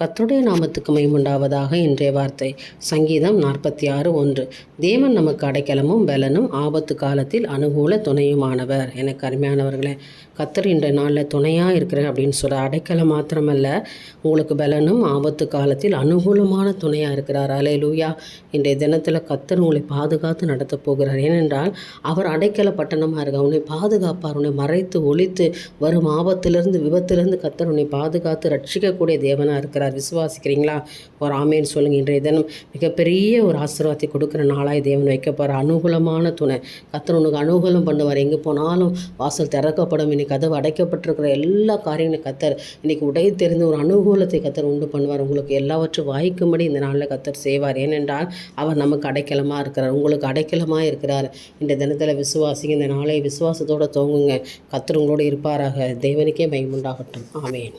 கத்துடைய நாமத்துக்கு மைமுண்டாவதாக இன்றைய வார்த்தை. சங்கீதம் நாற்பத்தி ஆறு ஒன்று. தேவன் நமக்கு அடைக்கலமும் பலனும் ஆபத்து காலத்தில் அனுகூல துணையுமானவர். எனக்கு அருமையானவர்களே கத்தர் இன்றைய நாளில் துணையாக இருக்கிறேன் அப்படின்னு சொல்கிற அடைக்கலம் மாத்திரமல்ல உங்களுக்கு பலனும் ஆபத்து காலத்தில் அனுகூலமான துணையாக இருக்கிறார். அலே லூயா இன்றைய தினத்தில் கத்தர் உங்களை பாதுகாத்து நடத்த போகிறார். ஏனென்றால் அவர் அடைக்கல பட்டணமாக இருக்க உன்னை பாதுகாப்பார் உன்னை மறைத்து ஒழித்து வரும் ஆபத்திலிருந்து விபத்திலிருந்து கத்தர் உன்னை பாதுகாத்து ரட்சிக்கக்கூடிய தேவனாக இருக்கிறார். விசுவாசிக்கிறீங்களா? ஒரு ஆமேன்னு சொல்லுங்கள் இன்றைய தினம் மிகப்பெரிய ஒரு ஆசீர்வாதத்தை கொடுக்குற நாளாய் தேவன் வைக்க போகிற அனுகூலமான துணை. கத்தர் உனக்கு அனுகூலம் பண்ணுவார். எங்கே போனாலும் வாசல் திறக்கப்படும். இன்னைக்கு கதவு அடைக்கப்பட்டிருக்கிற எல்லா காரியங்களையும் கத்தர் இன்னைக்கு உடை தெரிந்து ஒரு அனுகூலத்தை கத்தர் உண்டு பண்ணுவார். உங்களுக்கு எல்லாவற்றும் வாய்க்கும்படி இந்த நாளில் கத்தர் செய்வார். ஏனென்றால் அவர் நமக்கு அடைக்கலமாக இருக்கிறார். உங்களுக்கு அடைக்கலமாக இருக்கிறார். இந்த தினத்தில் விசுவாசிங்க. இந்த நாளை விசுவாசத்தோடு தோங்குங்க கத்தர் உங்களோடு இருப்பாராக. தேவனுக்கே மைமுண்டாகட்டும் ஆமேன்.